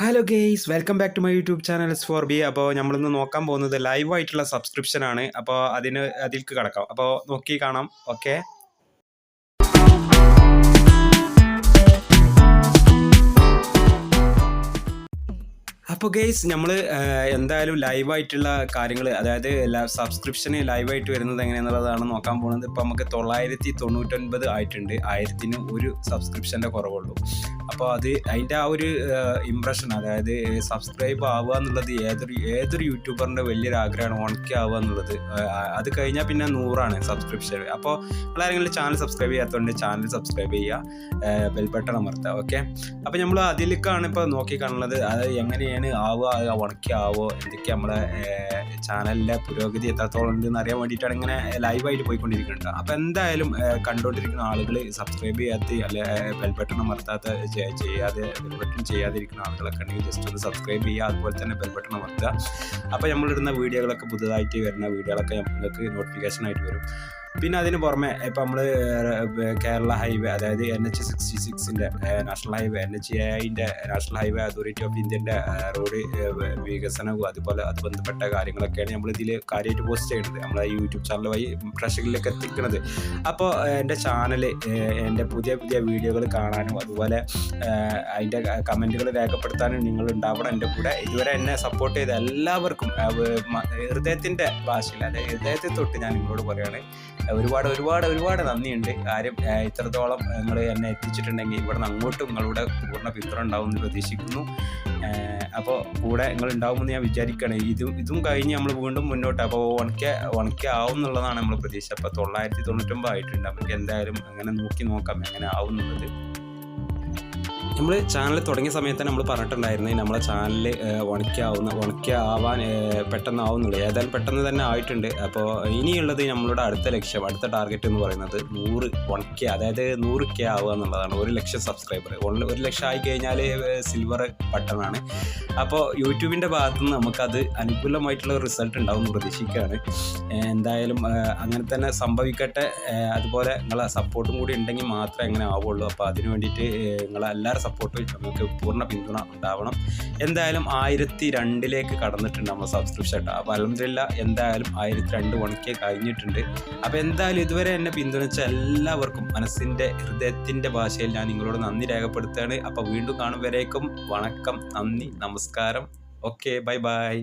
Hello guys welcome back to my YouTube channels four B അപ്പോൾ നമ്മളിന്ന് നോക്കാൻ പോകുന്നത് ലൈവായിട്ടുള്ള സബ്സ്ക്രിപ്ഷനാണ് അപ്പോൾ അതിന് അതിൽക്ക് കിടക്കാം. അപ്പോൾ നോക്കി കാണാം. ഓക്കെ അപ്പോൾ ഗെയ്സ് നമ്മൾ എന്തായാലും ലൈവായിട്ടുള്ള കാര്യങ്ങൾ അതായത് എല്ലാ സബ്സ്ക്രിപ്ഷന് ലൈവായിട്ട് വരുന്നത് എങ്ങനെയെന്നുള്ളതാണ് നോക്കാൻ പോകുന്നത് ഇപ്പോൾ നമുക്ക് തൊള്ളായിരത്തി തൊണ്ണൂറ്റൊൻപത് ആയിട്ടുണ്ട്. ആയിരത്തിന് ഒരു സബ്സ്ക്രിപ്ഷന്റെ കുറവുള്ളൂ. അപ്പോൾ അത് അതിന്റെ ആ ഒരു ഇമ്പ്രഷൻ അതായത് സബ്സ്ക്രൈബ് ആവുക എന്നുള്ളത് ഏതൊരു ഏതൊരു യൂട്യൂബറിന്റെ വലിയൊരു ആഗ്രഹമാണ് ഓണക്കി ആവുക എന്നുള്ളത്. അത് കഴിഞ്ഞാൽ പിന്നെ നൂറാണ് സബ്സ്ക്രിപ്ഷൻ അപ്പോൾ നിങ്ങളാരെങ്കിലും ചാനൽ സബ്സ്ക്രൈബ് ചെയ്യാത്തതുകൊണ്ട് ചാനൽ സബ്സ്ക്രൈബ് ചെയ്യുക. ബെൽബട്ടൺ അമർത്തുക ഓക്കെ അപ്പോൾ നമ്മൾ അതിലേക്കാണ് ഇപ്പോൾ നോക്കി കാണുന്നത് അത് എങ്ങനെയാണ് ആവുക അത് ഉണക്കി ആവോ എന്തൊക്കെ നമ്മളെ ചാനലിലെ പുരോഗതി എത്രത്തോളം ഉണ്ടെന്ന് അറിയാൻ വേണ്ടിയിട്ടാണ് ഇങ്ങനെ ലൈവായിട്ട് പോയിക്കൊണ്ടിരിക്കുന്നുണ്ട് അപ്പോൾ എന്തായാലും കണ്ടുകൊണ്ടിരിക്കുന്ന ആളുകൾ സബ്സ്ക്രൈബ് ചെയ്യാത്ത അല്ലെ ബെൽ ബട്ടൺ അമർത്താത്ത ചെയ്യാതെ ബെൽ ബട്ടൺ ചെയ്യാതിരിക്കുന്ന ആളുകളൊക്കെ ഉണ്ടെങ്കിൽ ജസ്റ്റ് ഒന്ന് സബ്സ്ക്രൈബ് ചെയ്യുക അതുപോലെ തന്നെ ബെൽ ബട്ടൺ അമർത്തുക. അപ്പോൾ നമ്മളിടുന്ന വീഡിയോകളൊക്കെ പുതുതായിട്ട് വരുന്ന വീഡിയോകളൊക്കെ നിങ്ങൾക്ക് നോട്ടിഫിക്കേഷൻ ആയിട്ട് വരും. പിന്നെ അതിന് പുറമെ ഇപ്പം നമ്മൾ കേരള ഹൈവേ അതായത് എൻ എച്ച് സിക്സ്റ്റി സിക്സിന്റെ നാഷണൽ ഹൈവേ എൻ എച്ച് എഐന്റെ നാഷണൽ ഹൈവേ അതോറിറ്റി ഓഫ് ഇന്ത്യന്റെ റോഡ് വികസനവും അതുപോലെ അത് ബന്ധപ്പെട്ട കാര്യങ്ങളൊക്കെയാണ് നമ്മൾ ഇതിൽ കാര്യമായിട്ട് പോസ്റ്റ് ചെയ്യുന്നത്. നമ്മളെ യൂട്യൂബ് ചാനൽ വഴി പ്രേക്ഷകരിലേക്ക് എത്തിക്കുന്നത്. അപ്പോൾ എന്റെ ചാനൽ എന്റെ പുതിയ പുതിയ വീഡിയോകൾ കാണാനും അതുപോലെ അതിന്റെ കമന്റുകൾ രേഖപ്പെടുത്താനും നിങ്ങൾ ഉണ്ടാവണം എന്റെ കൂടെ ഇതുവരെ എന്നെ സപ്പോർട്ട് ചെയ്ത എല്ലാവർക്കും ഹൃദയത്തിന്റെ ഭാഷയിൽ അതായത് ഹൃദയത്തെ തൊട്ട് ഞാൻ നിങ്ങളോട് പറയുകയാണ് ഒരുപാട് ഒരുപാട് ഒരുപാട് നന്ദിയുണ്ട്. കാര്യം ഇത്രത്തോളം നിങ്ങൾ എന്നെ എത്തിച്ചിട്ടുണ്ടെങ്കിൽ ഇവിടെ നിന്ന് അങ്ങോട്ടും നിങ്ങളുടെ പൂർണ പിന്തുണ ഉണ്ടാവും എന്ന് പ്രതീക്ഷിക്കുന്നു. അപ്പോൾ കൂടെ നിങ്ങൾ ഉണ്ടാവുമെന്ന് ഞാൻ വിചാരിക്കുകയാണ്. ഇതും ഇതും കഴിഞ്ഞ് നമ്മൾ വീണ്ടും മുന്നോട്ട് അപ്പോൾ ഉണക്ക ഉണക്ക ആവും എന്നുള്ളതാണ് നമ്മൾ പ്രതീക്ഷ അപ്പോൾ തൊള്ളായിരത്തി തൊണ്ണൂറ്റൊമ്പത് ആയിട്ടുണ്ട്. നമുക്ക് എന്തായാലും അങ്ങനെ നോക്കി നോക്കാം എങ്ങനെ ആവും എന്നുള്ളത്. നമ്മൾ ചാനൽ തുടങ്ങിയ സമയത്ത് നമ്മൾ പറഞ്ഞിട്ടുണ്ടായിരുന്നു നമ്മളെ ചാനൽ ഉണക്കാവുന്ന ഉണക്കാവാൻ പെട്ടെന്ന് ആവുന്നുള്ളൂ ഏതായാലും പെട്ടെന്ന് തന്നെ ആയിട്ടുണ്ട്. അപ്പോൾ ഇനിയുള്ളത് നമ്മളുടെ അടുത്ത ലക്ഷ്യം അടുത്ത ടാർഗറ്റ് എന്ന് പറയുന്നത് നൂറ് ഉണക്ക അതായത് നൂറ് കെ ആവുക എന്നുള്ളതാണ്. ഒരു ലക്ഷം സബ്സ്ക്രൈബർ ഒരു ലക്ഷം ആയി കഴിഞ്ഞാൽ സിൽവർ ബട്ടണാണ് അപ്പോൾ യൂട്യൂബിന്റെ ഭാഗത്തു നിന്ന് നമുക്കത് അനുകൂലമായിട്ടുള്ള റിസൾട്ട് ഉണ്ടാവും എന്ന് പ്രതീക്ഷിക്കുകയാണ്. എന്തായാലും അങ്ങനെ തന്നെ സംഭവിക്കട്ടെ. അതുപോലെ നിങ്ങളെ സപ്പോർട്ടും കൂടി ഉണ്ടെങ്കിൽ മാത്രമേ അങ്ങനെ ആവുള്ളൂ. അപ്പോൾ അതിന് വേണ്ടിയിട്ട് നിങ്ങളെല്ലാവരും സപ്പോർട്ടും നമുക്ക് പൂർണ പിന്തുണ ഉണ്ടാവണം. എന്തായാലും ആയിരത്തി രണ്ടിലേക്ക് കടന്നിട്ടുണ്ട് നമ്മൾ സബ്സ്ക്രിപ്ഷൻ കേട്ടോ അപ്പോൾ അലഹമില്ല എന്തായാലും ആയിരത്തി രണ്ട് മണിക്ക് കഴിഞ്ഞിട്ടുണ്ട്. അപ്പോൾ എന്തായാലും ഇതുവരെ എന്നെ പിന്തുണച്ച എല്ലാവർക്കും മനസ്സിന്റെ ഹൃദയത്തിന്റെ ഭാഷയിൽ ഞാൻ നിങ്ങളോട് നന്ദി രേഖപ്പെടുത്തുകയാണ്. അപ്പോൾ വീണ്ടും കാണും വണക്കം. നന്ദി. നമസ്കാരം. Okay bye bye